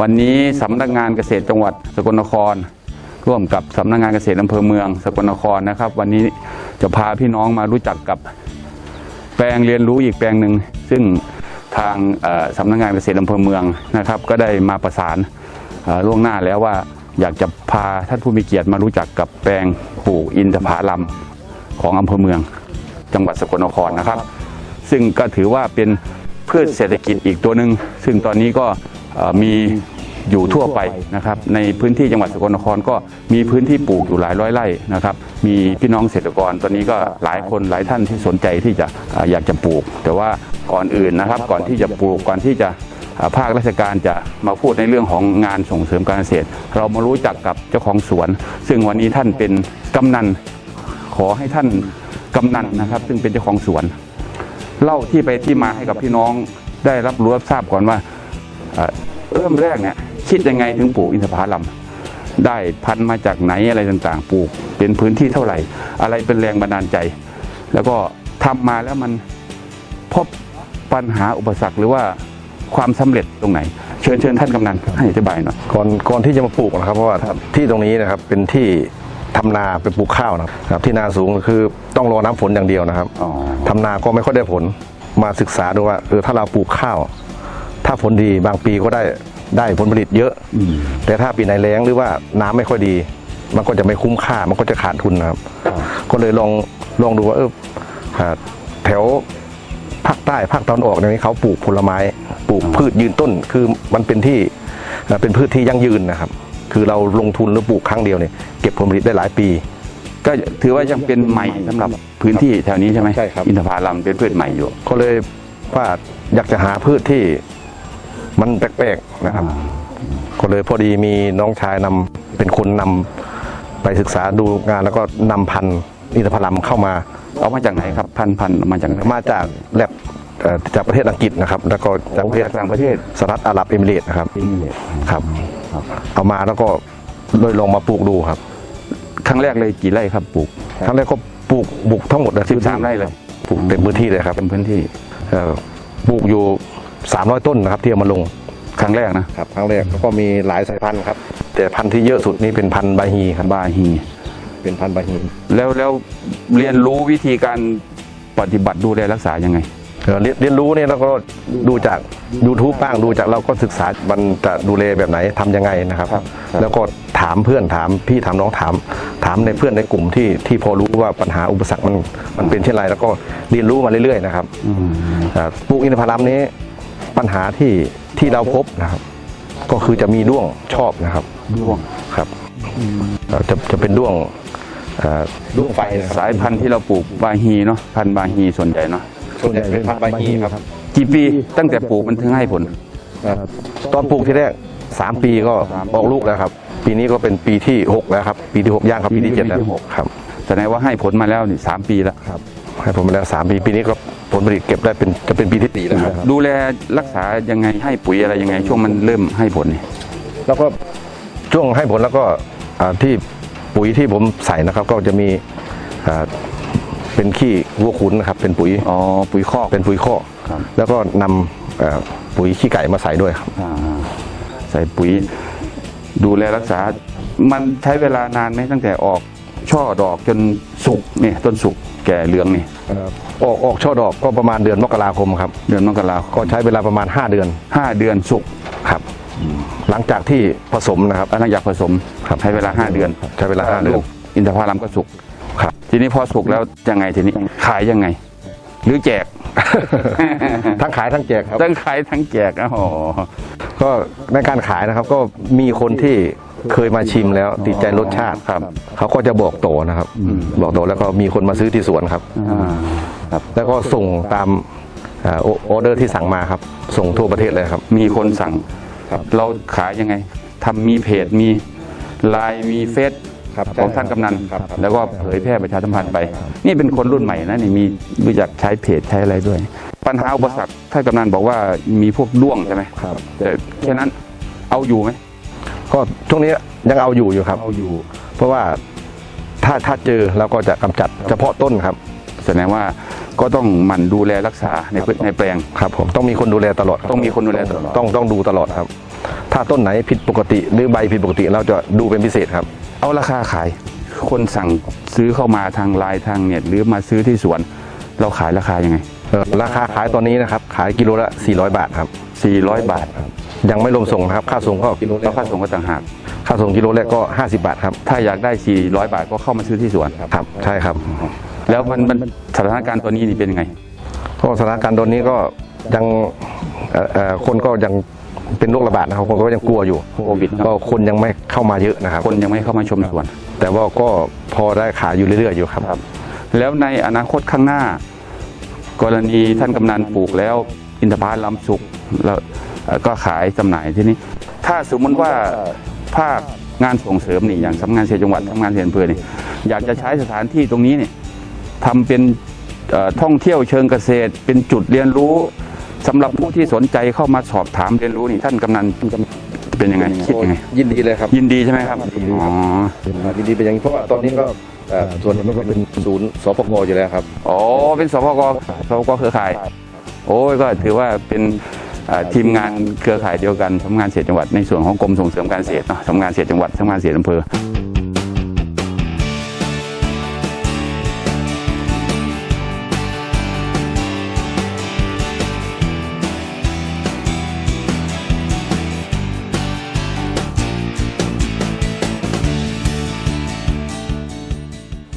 วันนี้สำนักงานเกษตรจังหวัดสกลนคร ร่วมกับสำนักงานเกษตรอำเภอเมือง สกลนครนะครับ วันนี้จะพาพี่น้องมารู้จักกับแปลงเรียนรู้อีกแปลงหนึ่งซึ่งทางสำนักงานเกษตรอำเภอเมืองนะครับ ก็ได้มาประสานล่วงหน้าแล้วว่าอยากจะพาท่านผู้มีเกียรติมารู้จักกับแปลงปลูกอินทผลัมของอำเภอเมือง จังหวัดสกลนครนะครับ ซึ่งก็ถือว่าเป็นพืชเศรษฐกิจอีกตัวหนึ่งซึ่งตอนนี้ก็มี อยู่ทั่วไปนะครับในพื้นที่จังหวัดสกลนครก็มีพื้นที่ปลูกอยู่หลายร้อยไร่นะครับมีพี่น้องเกษตรกรตอนนี้ก็หลายคนหลายท่านที่สนใจที่จะอยากจะปลูก แต่ว่าก่อนอื่นนะครับก่อนที่จะปลูกก่อนที่จะภาคราชการจะมาพูดในเรื่องของงานส่งเสริมการเกษตร เรามารู้จักกับเจ้าของสวน ซึ่งวันนี้ท่านเป็นกำนันขอให้ท่านกำนันนะครับ ซึ่งเป็นเจ้าของสวน เล่าที่ไปที่มาให้กับพี่น้องได้รับรู้รับทราบก่อนว่าเอ่อเริ่มแรกเนี่ย คิดยังไงถึงปลูกอินทผลัมได้พันธุ์มาจากไหนอะไรต่างๆ ปลูกเป็นพื้นที่เท่าไหร่ อะไรเป็นแรงบันดาลใจ แล้วก็ทำมาแล้วมันพบปัญหาอุปสรรคหรือว่าความสำเร็จตรงไหน เชิญเชิญท่านกำนันให้อธิบายหน่อยก่อนก่อนที่จะมาปลูกนะครับเพราะว่าที่ตรงนี้นะครับเป็นที่ทำนาเป็นปลูกข้าวนะครับ ที่นาสูงคือต้องรอน้ำฝนอย่างเดียวนะครับอ๋อทำนาก็ไม่ค่อยได้ผลมาศึกษาดูว่าเออถ้าเราปลูกข้าว ถ้าฝนดีบางปีก็ได้ ได้ผลผลิตเยอะอืมแต่ถ้าปีไหนแล้งหรือว่าน้ำไม่ค่อยดี มันก็จะไม่คุ้มค่ามันก็จะขาดทุนนะครับ ก็เลยลองลองดูว่าเอออ่าแถวภาคใต้ภาคตะวันออกเนี่ยเขาปลูกผลไม้ปลูกพืชยืนต้น คือมันเป็นที่อ่าเป็นพืชที่ยั่งยืนนะครับ คือเราลงทุนหรือปลูกครั้งเดียวเนี่ยเก็บผลผลิตได้หลายปี ก็ถือว่ายังเป็นใหม่สำหรับพื้นที่แถวนี้ใช่ไหมใช่ครับอินทผลัมเป็นพืชใหม่อยู่ ก็เลยว่าอยากจะหาพืชที่ มันแปลกๆนะครับ ก็เลยพอดีมีน้องชายนำเป็นคนนำไปศึกษาดูงานแล้วก็นำพันธุ์อินทผลัมเข้ามา เอามาจากไหนครับพันธุ์พันธุ์มาจากไหนมาจากแลบเอ่อจากประเทศอังกฤษนะครับ แล้วก็จากประเทศจากต่างประเทศสหรัฐอาหรับเอมิเรตส์นะครับครับ เอามาแล้วก็โดยลองมาปลูกดูครับ ครั้งแรกเลยกี่ไร่ครับปลูก ครั้งแรกก็ปลูกบุกทั้งหมดนะสิบสามไร่เลยปลูกเต็มพื้นที่เลยครับเป็นพื้นที่เอ่อปลูกอยู่ 300 ต้นนะครับที่เอามาลงครั้งแรกนะครับครั้งแรกแล้วก็มีหลายสายพันธุ์ครับ แต่พันธุ์ที่เยอะสุดนี่เป็นพันธุ์บาฮีครับบาฮี เป็นพันธุ์บาฮีแล้วแล้วเรียนรู้วิธีการปฏิบัติดูแลรักษายังไง เอ่อเรียนเรียนรู้เนี่ยเราก็ดูจาก YouTube บ้างดูจากเราก็ศึกษามันจะดูแลแบบไหนทำยังไงนะครับ ครับครับ แล้วก็ถามเพื่อนถามพี่ถามน้องถาม ถามในเพื่อนในกลุ่มที่ที่พอรู้ว่าปัญหาอุปสรรคมันมันเป็นเช่นไรแล้วก็เรียนรู้มาเรื่อยๆนะครับ อืม อ่าปลูกอินทผลัมนี้ ปัญหาที่ที่เราพบนะครับ ก็คือจะมีด้วงชอบนะครับด้วงครับเอ่อจะจะเป็นด้วงอ่าด้วงไฟนะครับสายพันธุ์ที่เราปลูกบาฮีเนาะพันธุ์บาฮีส่วนใหญ่เนาะส่วนใหญ่เป็นพันธุ์บาฮีครับกี่ปีตั้งแต่ปลูกมันถึงให้ผลตอนปลูกที่แรก3ปีก็ออกลูกแล้วครับ ปีนี้ก็เป็นปีที่6แล้วครับ ปีที่6ย่างครับปีที่7แล้วปีที่หกครับแสดงว่าให้ผลมาแล้วนี่สามปีแล้วครับให้ผมไปแล้ว3ปี ปีนี้ก็ ผลผลิตเก็บได้เป็นจะเป็นปีที่สี่แล้วครับดูแลรักษายังไงให้ปุ๋ยอะไรยังไง ช่วงมันเริ่มให้ผลนี่แล้วก็ช่วงให้ผลแล้วก็อ่าที่ปุ๋ยที่ผมใส่นะครับ ก็จะมีอ่าเป็นขี้วัวขุนนะครับ เป็นปุ๋ยอ๋อปุ๋ยคอกเป็นปุ๋ยข้อกครับ แล้วก็นำเอ่อปุ๋ยขี้ไก่มาใส่ด้วยครับ อ่าใส่ปุ๋ย ดูแลรักษา มันใช้เวลานานไหมตั้งแต่ออกช่อดอกจนสุกเนี่ยต้นสุก แก่เหลืองนี่ออกออกช่อดอกก็ประมาณเดือนมกราคมครับ เดือนมกราก็ใช้เวลาประมาณ 5 เดือนห้าเดือนสุกครับ หลังจากที่ผสมนะครับ หลังจากผสมครับใช้เวลาห้าเดือนใช้เวลาห้าเดือน ลูกอินทผลัมก็สุกครับ ทีนี้พอสุกแล้วยังไงทีนี้ขายยังไง หรือแจก ทั้งขายทั้งแจกครับ ทั้งขายทั้งแจกอ๋อ ก็ในการขายนะครับก็มีคนที่ เคยมาชิมแล้วติดใจรสชาติครับ เขาก็จะบอกต่อนะครับ บอกต่อแล้วก็มีคนมาซื้อที่สวนครับ อ่าครับ แล้วก็ส่งตามอ่าอออเดอร์ที่สั่งมาครับ ส่งทั่วประเทศเลยครับ มีคนสั่งครับ เราขายยังไงทำมีเพจมีไลน์มีเฟซครับของท่านกำนันครับ แล้วก็เผยแพร่ประชาสัมพันธ์ไป นี่เป็นคนรุ่นใหม่นะนี่มีรู้จักใช้เพจใช้อะไรด้วย ปัญหาอุปสรรคท่านกำนันบอกว่ามีพวกด้วงใช่ไหมครับแต่แค่นั้นเอาอยู่ไหม ก็ช่วงนี้ยังเอาอยู่อยู่ครับ เอาอยู่ เพราะว่าถ้าถ้าเจอเราก็จะกำจัดเฉพาะต้นครับแสดงว่าก็ต้องหมั่นดูแลรักษาในพื้นในแปลงครับผมต้องมีคนดูแลตลอดรับต้องมีคนดูแลตลอดต้องต้องดูตลอดครับ ถ้าต้นไหนผิดปกติหรือใบผิดปกติเราจะดูเป็นพิเศษครับ เอาราคาขาย คนสั่งซื้อเข้ามาทางไลน์ทางเน็ตหรือมาซื้อที่สวน เราขายราคายังไงเอ่อราคาขายตอนนี้นะครับ ขายกิโลละ 400 บาทครับ 400 บาท ยังไม่รวมส่งนะครับ ค่าส่งก็กิโลแรแล้วกค่าส่งก็ต่างหากค่าส่งกิโลแรกก็ 50 บาทครับ ถ้าอยากได้ 400 บาทก็เข้ามาซื้อที่สวนครับ ใช่ครับ แล้วมันมันสถานการณ์ตัวนี้นี่เป็นยังไงก็สถานการณ์ตอนนี้ก็ยังเอ่อเอ่อคนก็ยังเป็นโรคระบาดนะครับคนก็ยังกลัวอยู่โควิดเนอะก็คนยังไม่เข้ามาเยอะนะครับ คนยังไม่เข้ามาชมสวน แต่ว่าก็พอได้ขายอยู่เรื่อยๆอยู่ครับครับแล้วในอนาคตข้างหน้า กรณีท่านกำนันปลูกแล้ว อินทผลัมสุกแล้ว เอ่อก็ขายจำหน่ายที่นี่ถ้าสมมติว่าภาคงานส่งเสริมนี่อย่างสำนักงานเสียจังหวัดสำนักงานเสียอำเภอนี่อยากจะใช้สถานที่ตรงนี้เนี่ยทำเป็นเอ่อท่องเที่ยวเชิงเกษตร เป็นจุดเรียนรู้สำหรับผู้ที่สนใจเข้ามาสอบถามเรียนรู้นี่ท่านกำนันเป็นยังไงคิดยังไงยินดีเลยครับ ยินดีใช่ไหมครับยินดีอ๋อ ยินดีเป็นอย่างนี้เพราะว่าตอนนี้ก็เอ่อส่วนมันก็เป็นศูนย์สปกอยู่แล้วครับ อ๋อ เป็นสพกสพกเครือข่าย โอ้ย ก็ถือว่าเป็นเอ่อ ทีมงานเครือข่ายเดียวกันสำนักงานเกษตรจังหวัดในส่วนของกรมส่งเสริมการเกษตรเนาะสำนักงานเกษตรจังหวัดสำนักงานเกษตรอำเภอ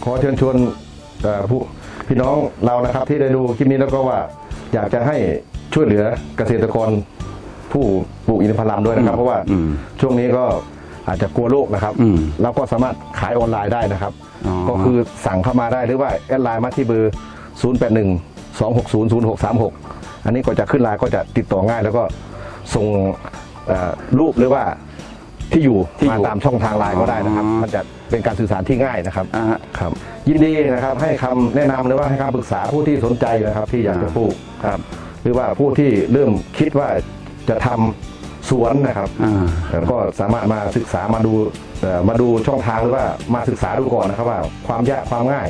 ขอเชิญชวนผู้พี่น้องเรานะครับที่ได้ดูคลิปนี้แล้วก็ว่าอยากจะให้ ช่วยเหลือเกษตรกรผู้ปลูกอินทผลัมด้วยนะครับ เพราะว่าอืมช่วงนี้ก็อาจจะกลัวโรคนะครับอืมเราก็สามารถขายออนไลน์ได้นะครับอ๋อก็คือสั่งเข้ามาได้หรือว่าแอดไลน์มาที่เบอร์ 0 8 1 2 6 0 0 6 3 6 อันนี้ก็จะขึ้นไลน์ก็จะติดต่อง่าย แล้วก็ส่งเอ่อรูปหรือว่าที่อยู่ที่อยู่มาตามช่องทางไลน์ก็ได้นะครับอ๋อมันจะเป็นการสื่อสารที่ง่ายนะครับอ่าฮะครับ ยินดีนะครับให้คำแนะนำหรือว่าให้คำปรึกษาผู้ที่สนใจนะครับ ที่อยากจะปลูกครับห รือว่าผู้ที่เริ่มคิดว่าจะทำสวนนะครับอ่าแล้วก็สามารถมาศึกษามาดูเอ่อมาดูช่องทางหรือว่ามาศึกษาดูก่อนนะครับว่าความยากความง่าย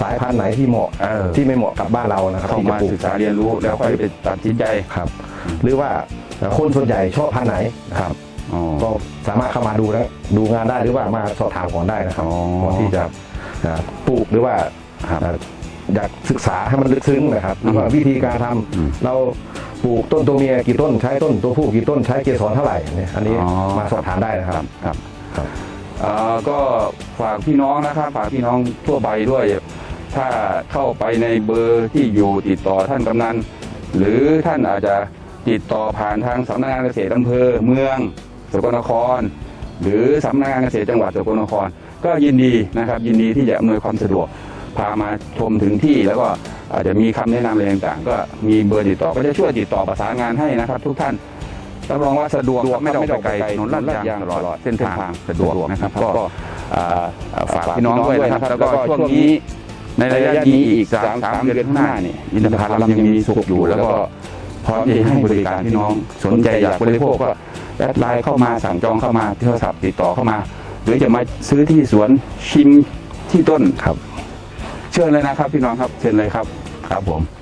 สายพันธุ์ไหนที่เหมาะเออที่ไม่เหมาะกับบ้านเรานะครับเข้าที่จะมาปลูศึกษาเรียนรู้แล้วค่อยไปตัดสินใจครับ หรือว่าเอ่อคนส่วนใหญ่ชอบพันธุ์ไหนนะครับอ๋อก็สามารถเข้ามาดูแล้วดูงานได้หรือว่ามาสอบถามก่อนได้นะครับอ๋อก่อนที่จะเอ่อปลูกหรือว่าครับเอ่ออยากศึกษาให้มันลึกซึ้งนะครับหรือว่าวิธีการทำอืมเราปลูกต้นตัวเมียกี่ต้นใช้ต้นตัวผู้กี่ต้นใช้เกสรเท่าไหร่เนี่ยอันนี้อ๋อมาสอบถามได้นะครับครับครับเอ่อก็ฝากพี่น้องนะครับฝากพี่น้องทั่วไปด้วย ถ้าเข้าไปในเบอร์ที่อยู่ติดต่อท่านกำนันหรือท่านอาจจะติดต่อผ่านทางสำนักงานเกษตรอำเภอเมืองสกลนคร หรือสำนักงานเกษตรจังหวัดสกลนคร ก็ยินดีนะครับยินดีที่จะอำนวยความสะดวก พามาชมถึงที่แล้วก็อาจจะมีคำแนะนำอะไรต่างๆ ก็มีเบอร์ติดต่อก็จะช่วยติดต่อประสานงานให้นะครับ ทุกท่านรับรองว่าสะดวกครับไม่ต้องไปไกลถนนลาดยางตลอดเส้นทางสะดวกนะครับ ก็อ่าอ่าฝากพี่น้องด้วยนะครับ แล้วก็ช่วงนี้ในระยะนี้อีกสามสามเดือนข้างหน้าเนี่ยอินทผลัมยังมีสุกอยู่แล้วก็พร้อมที่จะให้บริการพี่น้องสนใจอยากบริโภคก็แอดไลน์เข้ามาสั่งจองเข้ามาโทรศัพท์ติดต่อเข้ามา หรือจะมาซื้อที่สวนชิมที่ต้นครับ เชิญเลยนะครับพี่น้องครับเชิญเลยครับครับผม